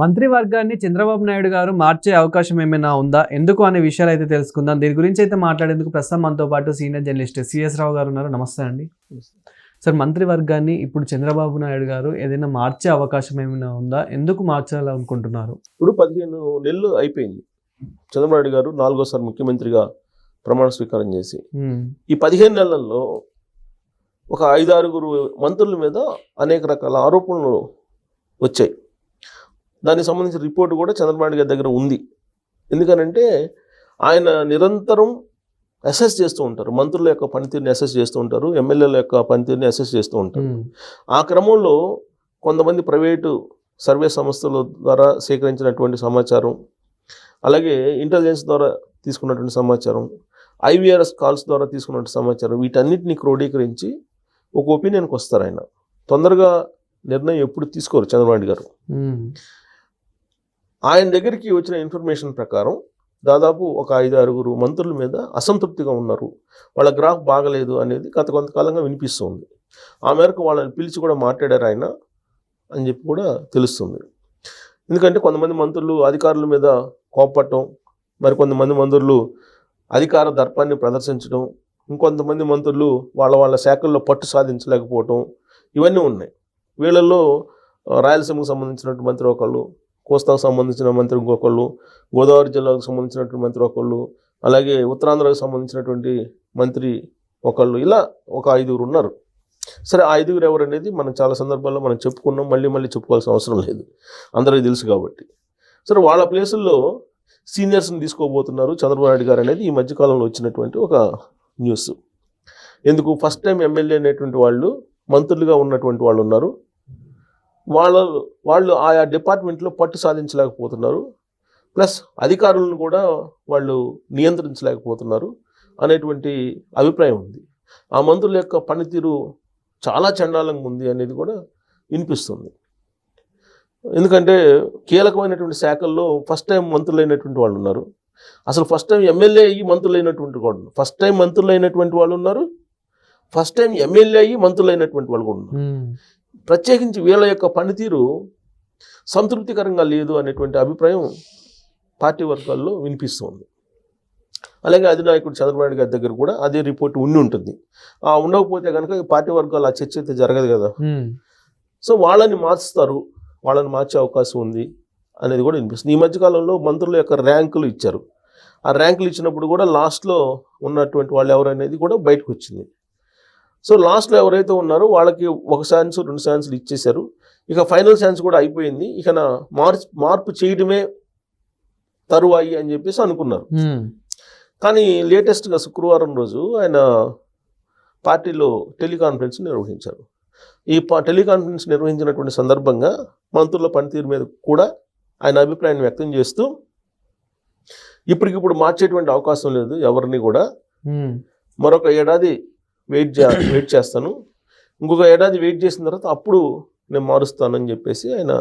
మంత్రివర్గాన్ని చంద్రబాబు నాయుడు గారు మార్చే అవకాశం ఏమైనా ఉందా? ఎందుకు అనే విషయాలు అయితే తెలుసుకుందాం. దీని గురించి అయితే మాట్లాడేందుకు ప్రస్తుతం మనతో పాటు సీనియర్ జర్నలిస్ట్ సిఎస్ రావు గారు ఉన్నారు. నమస్తే అండి. సార్ మంత్రివర్గాన్ని ఇప్పుడు చంద్రబాబు నాయుడు గారు ఏదైనా మార్చే అవకాశం ఏమైనా ఉందా? ఎందుకు మార్చాలనుకుంటున్నారు? ఇప్పుడు పదిహేను నెలలు అయిపోయింది. చంద్రబాబు నాయుడు గారు నాలుగోసారి ముఖ్యమంత్రిగా ప్రమాణ స్వీకారం చేసి. ఈ పదిహేను నెలల్లో ఒక ఐదు ఆరుగురు మంత్రుల మీద అనేక రకాల ఆరోపణలు వచ్చాయి. దానికి సంబంధించిన రిపోర్ట్ కూడా చంద్రబాబు గారి దగ్గర ఉంది. ఎందుకనంటే ఆయన నిరంతరం అసెస్ చేస్తూ ఉంటారు. మంత్రుల యొక్క పనితీరుని అసెస్ చేస్తూ ఉంటారు. ఎమ్మెల్యేల యొక్క పనితీరుని అసెస్ చేస్తూ ఉంటారు. ఆ క్రమంలో కొంతమంది ప్రైవేటు సర్వే సంస్థల ద్వారా సేకరించినటువంటి సమాచారం అలాగే ఇంటెలిజెన్స్ ద్వారా తీసుకున్నటువంటి సమాచారం ఐవీఆర్ఎస్ కాల్స్ ద్వారా తీసుకున్నటువంటి సమాచారం వీటన్నిటిని క్రోడీకరించి ఒక ఒపీనియన్కి వస్తారు ఆయన. తొందరగా నిర్ణయం ఎప్పుడు తీసుకోరు చంద్రబాబు గారు. ఆయన దగ్గరికి వచ్చిన ఇన్ఫర్మేషన్ ప్రకారం దాదాపు ఒక ఐదు ఆరుగురు మంత్రుల మీద అసంతృప్తిగా ఉన్నారు. వాళ్ళ గ్రాఫ్ బాగలేదు అనేది గత కొంతకాలంగా వినిపిస్తుంది. ఆ మేరకు వాళ్ళని పిలిచి కూడా మాట్లాడారు ఆయన అని చెప్పి కూడా తెలుస్తుంది. ఎందుకంటే కొంతమంది మంత్రులు అధికారుల మీద కోపట్టడం మరి కొంతమంది మంత్రులు అధికార దర్పాన్ని ప్రదర్శించడం ఇంకొంతమంది మంత్రులు వాళ్ళ వాళ్ళ శాఖల్లో పట్టు సాధించలేకపోవటం ఇవన్నీ ఉన్నాయి. వీళ్ళల్లో రాయలసీమకు సంబంధించినటువంటి మంత్రి ఒకళ్ళు కోస్తాకు సంబంధించిన మంత్రి ఇంకొకళ్ళు గోదావరి జిల్లాకు సంబంధించినటువంటి మంత్రి ఒకళ్ళు అలాగే ఉత్తరాంధ్రకు సంబంధించినటువంటి మంత్రి ఒకళ్ళు ఇలా ఒక ఐదుగురు ఉన్నారు. సరే ఆ ఐదుగురు ఎవరు అనేది మనం చాలా సందర్భాల్లో మనం చెప్పుకున్నాం మళ్ళీ మళ్ళీ చెప్పుకోవాల్సిన అవసరం లేదు. అందరికీ తెలుసు కాబట్టి. సరే వాళ్ళ ప్లేసుల్లో సీనియర్స్ని తీసుకోబోతున్నారు చంద్రబాబు నాయుడు గారు అనేది ఈ మధ్యకాలంలో వచ్చినటువంటి ఒక న్యూస్. ఎందుకు? ఫస్ట్ టైం ఎమ్మెల్యే అనేటువంటి వాళ్ళు మంత్రులుగా ఉన్నటువంటి వాళ్ళు ఉన్నారు. వాళ్ళ వాళ్ళు ఆయా డిపార్ట్మెంట్లో పట్టు సాధించలేకపోతున్నారు. ప్లస్ అధికారులను కూడా వాళ్ళు నియంత్రించలేకపోతున్నారు అనేటువంటి అభిప్రాయం ఉంది. ఆ మంత్రుల యొక్క పనితీరు చాలా చండాలంగా ఉంది అనేది కూడా వినిపిస్తుంది. ఎందుకంటే కీలకమైనటువంటి శాఖల్లో ఫస్ట్ టైం మంత్రులైనటువంటి వాళ్ళు ఉన్నారు. అసలు ఫస్ట్ టైం ఎమ్మెల్యే అయ్యి మంత్రులైనటువంటి వాళ్ళు ఫస్ట్ టైం మంత్రులైనటువంటి వాళ్ళు ఉన్నారు. ఫస్ట్ టైం ఎమ్మెల్యే అయ్యి మంత్రులైనటువంటి వాళ్ళు కూడా ఉన్నారు. Hmm. ప్రత్యేకించి వీళ్ళ యొక్క పనితీరు సంతృప్తికరంగా లేదు అనేటువంటి అభిప్రాయం పార్టీ వర్గాల్లో వినిపిస్తుంది. అలాగే అధినాయకుడు చంద్రబాబు నాయుడు గారి దగ్గర కూడా అదే రిపోర్ట్ ఉండి ఉంటుంది. ఆ ఉండకపోతే కనుక పార్టీ వర్గాలు ఆ చర్చ అయితే జరగదు కదా. సో వాళ్ళని మార్చుతారు. వాళ్ళని మార్చే అవకాశం ఉంది అనేది కూడా వినిపిస్తుంది. ఈ మధ్యకాలంలో మంత్రుల యొక్క ర్యాంకులు ఇచ్చారు. ఆ ర్యాంకులు ఇచ్చినప్పుడు కూడా లాస్ట్లో ఉన్నటువంటి వాళ్ళు ఎవరు అనేది కూడా బయటకు వచ్చింది. సో లాస్ట్లో ఎవరైతే ఉన్నారో వాళ్ళకి ఒక ఛాన్స్ రెండు ఛాన్సులు ఇచ్చేశారు. ఇక ఫైనల్ ఛాన్స్ కూడా అయిపోయింది. ఇక నా మార్చ్ మార్పు చేయడమే తరువాయి అని చెప్పేసి అనుకున్నారు. కానీ లేటెస్ట్గా శుక్రవారం రోజు ఆయన పార్టీలో టెలికాన్ఫరెన్స్ నిర్వహించారు. ఈ ప- టెలికాన్ఫరెన్స్ నిర్వహించినటువంటి సందర్భంగా మంత్రుల పనితీరు మీద కూడా ఆయన అభిప్రాయాన్ని వ్యక్తం చేస్తూ ఇప్పటికిప్పుడు మార్చేటువంటి అవకాశం లేదు ఎవరిని కూడా. మరొక ఏడాది వెయిట్ చే వెయిట్ చేస్తాను. ఇంకొక ఏడాది వెయిట్ చేసిన తర్వాత అప్పుడు నేను మారుస్తానని చెప్పేసి ఆయన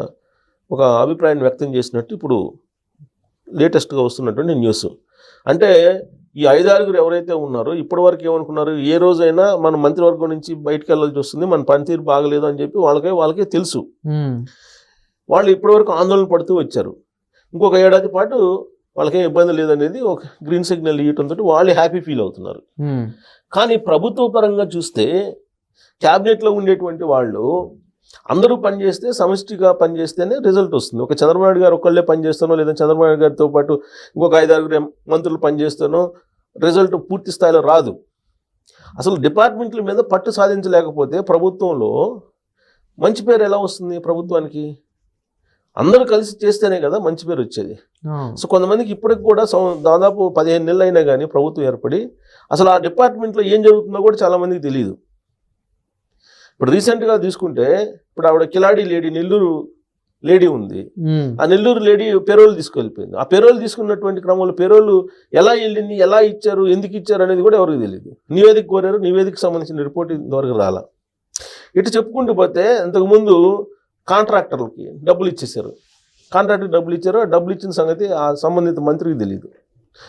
ఒక అభిప్రాయాన్ని వ్యక్తం చేసినట్టు ఇప్పుడు లేటెస్ట్గా వస్తున్నటువంటి న్యూస్. అంటే ఈ ఐదారుగురు ఎవరైతే ఉన్నారో ఇప్పటివరకు ఏమనుకున్నారు ఏ రోజైనా మన మంత్రివర్గం నుంచి బయటకు వెళ్ళాల్సి వస్తుంది మన పనితీరు బాగలేదు అని చెప్పి వాళ్ళకే వాళ్ళకే తెలుసు. వాళ్ళు ఇప్పటివరకు ఆందోళన పడుతూ వచ్చారు. ఇంకొక ఏడాది పాటు వాళ్ళకేం ఇబ్బంది లేదనేది ఒక గ్రీన్ సిగ్నల్ ఇవ్వడంతో వాళ్ళు హ్యాపీ ఫీల్ అవుతున్నారు. కానీ ప్రభుత్వ పరంగా చూస్తే క్యాబినెట్లో ఉండేటువంటి వాళ్ళు అందరూ పనిచేస్తే సమష్టిగా పనిచేస్తేనే రిజల్ట్ వస్తుంది. ఒక చంద్రబాబు గారు ఒకళ్ళే పనిచేస్తానో లేదా చంద్రబాబు గారితో పాటు ఇంకొక ఐదారుగురు మంత్రులు పనిచేస్తానో రిజల్ట్ పూర్తి స్థాయిలో రాదు. అసలు డిపార్ట్మెంట్ల మీద పట్టు సాధించలేకపోతే ప్రభుత్వంలో మంచి పేరు ఎలా వస్తుంది ప్రభుత్వానికి? అందరూ కలిసి చేస్తేనే కదా మంచి పేరు వచ్చేది. సో కొంతమందికి ఇప్పటికి కూడా సం- దాదాపు పదిహేను నెలలు అయినా కానీ ప్రభుత్వం ఏర్పడి అసలు ఆ డిపార్ట్మెంట్లో ఏం జరుగుతుందో కూడా చాలా మందికి తెలియదు ఇప్పుడు రీసెంట్గా తీసుకుంటే ఇప్పుడు ఆవిడ కిలాడి లేడీ నెల్లూరు లేడీ ఉంది. ఆ నెల్లూరు లేడీ పెరోల్ తీసుకెళ్ళిపోయింది. ఆ పెరోల్ తీసుకున్నటువంటి క్రమంలో పెరోల్ ఎలా వెళ్ళింది ఎలా ఇచ్చారు ఎందుకు ఇచ్చారు అనేది కూడా ఎవరికి తెలియదు నివేదిక కోరారు నివేదిక సంబంధించిన రిపోర్ట్ ఇంతవరకు రాలా. ఇటు చెప్పుకుంటూ పోతే ఇంతకుముందు కాంట్రాక్టర్లకి డబ్బులు ఇచ్చేశారు. కాంట్రాక్టర్ డబ్బులు ఇచ్చారు ఆ డబ్బులు ఇచ్చిన సంగతి ఆ సంబంధిత మంత్రికి తెలియదు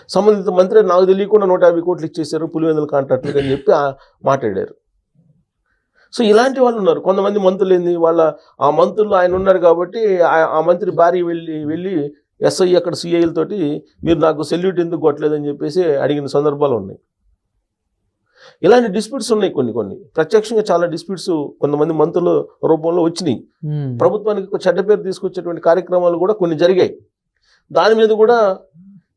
సంబంధిత మంత్రి నాకు తెలియకుండా నూట యాభై కోట్లు ఇచ్చేశారు పులివెందుల కాంట్రాక్టర్కి అని చెప్పి మాట్లాడారు. సో ఇలాంటి వాళ్ళు ఉన్నారు. కొంతమంది మంత్రులు ఏంది? వాళ్ళ ఆ మంత్రులు ఆయన ఉన్నారు కాబట్టి ఆ- ఆ మంత్రి భార్య వెళ్ళి వెళ్ళి ఎస్ఐ అక్కడ సిఐలతోటి మీరు నాకు సెల్యూట్ ఎందుకు కొట్టలేదని చెప్పేసి అడిగిన సందర్భాలు ఉన్నాయి. ఇలాంటి డిస్ప్యూట్స్ ఉన్నాయి కొన్ని కొన్ని. ప్రత్యక్షంగా చాలా డిస్ప్యూట్స్ కొంతమంది మంత్రుల రూపంలో వచ్చినాయి. ప్రభుత్వానికి చెడ్డ పేరు తీసుకొచ్చేటువంటి కార్యక్రమాలు కూడా కొన్ని జరిగాయి. దాని మీద కూడా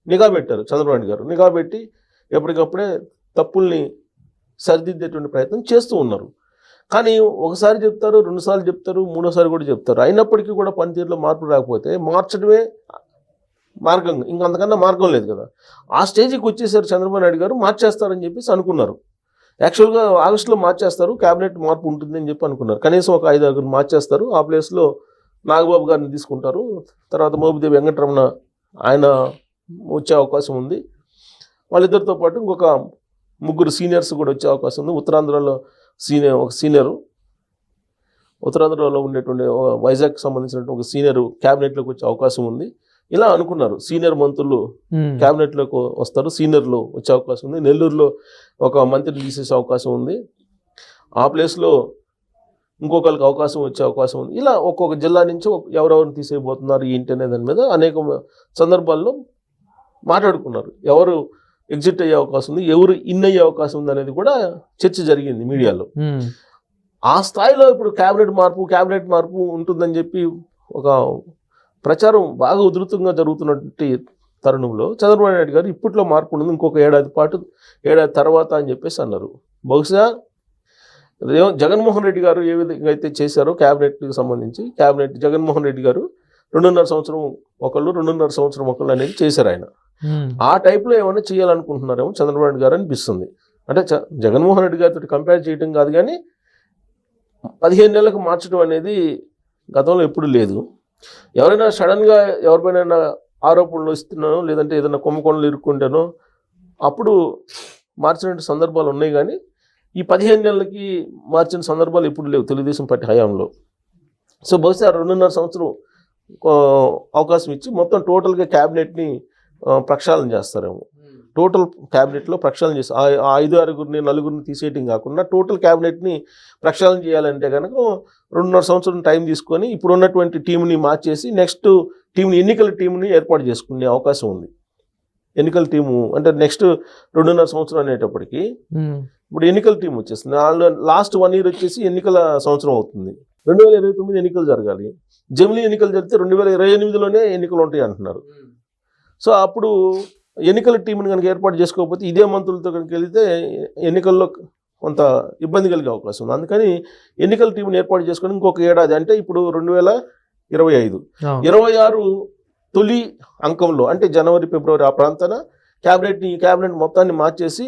నిఘా పెట్టారు చంద్రబాబు నాయుడు గారు. నిఘా పెట్టి ఎప్పటికప్పుడే తప్పుల్ని సరిదిద్దేటువంటి ప్రయత్నం చేస్తూ ఉన్నారు. కానీ ఒకసారి చెప్తారు రెండుసార్లు చెప్తారు మూడోసారి కూడా చెప్తారు. అయినప్పటికీ కూడా పనితీరులో మార్పు రాకపోతే మార్చడమే మార్గం. ఇంకా అంతకన్నా మార్గం లేదు కదా. ఆ స్టేజ్కి వచ్చేసారు చంద్రబాబు నాయుడు గారు మార్చేస్తారని చెప్పేసి అనుకున్నారు. యాక్చువల్గా ఆగస్టులో మార్చేస్తారు క్యాబినెట్ మార్పు ఉంటుంది అని చెప్పి అనుకున్నారు. కనీసం ఒక ఐదు ఆరుగురు మార్చేస్తారు ఆ ప్లేస్లో నాగబాబు గారిని తీసుకుంటారు. తర్వాత మోబిదేవి వెంకటరమణ ఆయన వచ్చే అవకాశం ఉంది. వాళ్ళిద్దరితో పాటు ఇంకొక ముగ్గురు సీనియర్స్ కూడా వచ్చే అవకాశం ఉంది. ఉత్తరాంధ్రలో సీనియర్ ఒక సీనియరు. ఉత్తరాంధ్రలో ఉండేటువంటి వైజాగ్కి వైజాగ్ సంబంధించినటువంటి ఒక సీనియర్ క్యాబినెట్లోకి వచ్చే అవకాశం ఉంది. ఇలా అనుకున్నారు. సీనియర్ మంత్రులు. క్యాబినెట్లోకి వస్తారు. సీనియర్లు వచ్చే అవకాశం ఉంది. నెల్లూరులో ఒక మంత్రిని తీసేసే అవకాశం ఉంది. ఆ ప్లేస్లో ఇంకొకరికి అవకాశం వచ్చే అవకాశం ఉంది. ఇలా ఒక్కొక్క జిల్లా నుంచి ఎవరెవరిని తీసేయబోతున్నారు ఏంటి అనే దాని మీద అనేక సందర్భాల్లో మాట్లాడుకున్నారు. ఎవరు ఎగ్జిట్ అయ్యే అవకాశం ఉంది ఎవరు ఇన్ అయ్యే అవకాశం ఉంది అనేది కూడా చర్చ జరిగింది మీడియాలో. ఆ స్థాయిలో ఇప్పుడు క్యాబినెట్ మార్పు క్యాబినెట్ మార్పు ఉంటుందని చెప్పి ఒక ప్రచారం బాగా ఉధృతంగా జరుగుతున్నటువంటి తరుణంలో చంద్రబాబు నాయుడు గారు ఇప్పట్లో మార్పు ఉండదు ఇంకొక ఏడాది పాటు ఏడాది తర్వాత అని చెప్పేసి అన్నారు. బహుశా జగన్మోహన్ రెడ్డి గారు ఏ విధంగా అయితే చేశారో క్యాబినెట్కి సంబంధించి క్యాబినెట్ జగన్మోహన్ రెడ్డి గారు రెండున్నర సంవత్సరం ఒకళ్ళు రెండున్నర సంవత్సరం ఒకళ్ళు అనేది చేశారు ఆయన. ఆ టైప్లో ఏమైనా చేయాలనుకుంటున్నారేమో చంద్రబాబు నాయుడు గారు అనిపిస్తుంది. అంటే జగన్మోహన్ రెడ్డి గారితో కంపేర్ చేయడం కాదు కానీ పదిహేను నెలలకు మార్చడం అనేది గతంలో ఎప్పుడు లేదు. ఎవరైనా సడన్గా ఎవరిపైన ఆరోపణలు ఇస్తున్నానో లేదంటే ఏదైనా కుంభకోణాలు ఇరుక్కుంటానో అప్పుడు మార్చినటువంటి సందర్భాలు ఉన్నాయి కానీ ఈ పదిహేను నెలలకి మార్చిన సందర్భాలు ఎప్పుడు లేవు తెలుగుదేశం పార్టీ హయాంలో. సో బహుశా రెండున్నర సంవత్సరం అవకాశం ఇచ్చి మొత్తం టోటల్గా క్యాబినెట్ని ప్రక్షాళన చేస్తారేమో. టోటల్ క్యాబినెట్లో ప్రక్షాళన చేసి ఐదు ఆరుగురిని నలుగురిని తీసేయటం కాకుండా టోటల్ క్యాబినెట్ని ప్రక్షాళన చేయాలంటే కనుక రెండున్నర సంవత్సరం టైం తీసుకొని ఇప్పుడు ఉన్నటువంటి టీంని మార్చేసి నెక్స్ట్ టీంని ఎన్నికల టీంని ఏర్పాటు చేసుకునే అవకాశం ఉంది. ఎన్నికల టీము అంటే నెక్స్ట్ రెండున్నర సంవత్సరం అనేటప్పటికి. ఇప్పుడు ఎన్నికల టీం వచ్చేస్తుంది వాళ్ళు లాస్ట్ వన్ ఇయర్ వచ్చేసి ఎన్నికల సంవత్సరం అవుతుంది. రెండు వేల ఇరవై తొమ్మిది ఎన్నికలు జరగాలి. జమిలీ ఎన్నికలు జరిగితే రెండు వేల ఇరవై ఎనిమిదిలోనే ఎన్నికలు ఉంటాయి అంటున్నారు. సో అప్పుడు ఎన్నికల టీంని కనుక ఏర్పాటు చేసుకోకపోతే ఇదే మంత్రులతో కనుక వెళితే ఎన్నికల్లో కొంత ఇబ్బంది కలిగే అవకాశం ఉంది అందుకని ఎన్నికల టీంని ఏర్పాటు చేసుకొని ఇంకొక ఏడాది అంటే ఇప్పుడు రెండు వేల ఇరవై ఐదు. ఇరవై ఆరు తొలి అంకంలో అంటే జనవరి ఫిబ్రవరి ఆ ప్రాంతాన క్యాబినెట్ని క్యాబినెట్ మొత్తాన్ని మార్చేసి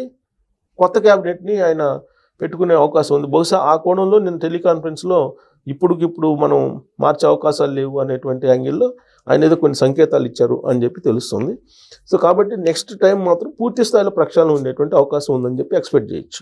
కొత్త క్యాబినెట్ని ఆయన పెట్టుకునే అవకాశం ఉంది. బహుశా ఆ కోణంలో నేను టెలికాన్ఫరెన్స్లో ఇప్పుడుకిప్పుడు మనం మార్చే అవకాశాలు లేవు అనేటువంటి యాంగిల్లో ఆయన ఏదో కొన్ని సంకేతాలు ఇచ్చారు అని చెప్పి తెలుస్తుంది. సో కాబట్టి నెక్స్ట్ టైం మాత్రం పూర్తి స్థాయిలో ప్రక్షాళన ఉండేటువంటి అవకాశం ఉందని చెప్పి ఎక్స్పెక్ట్ చేయొచ్చు.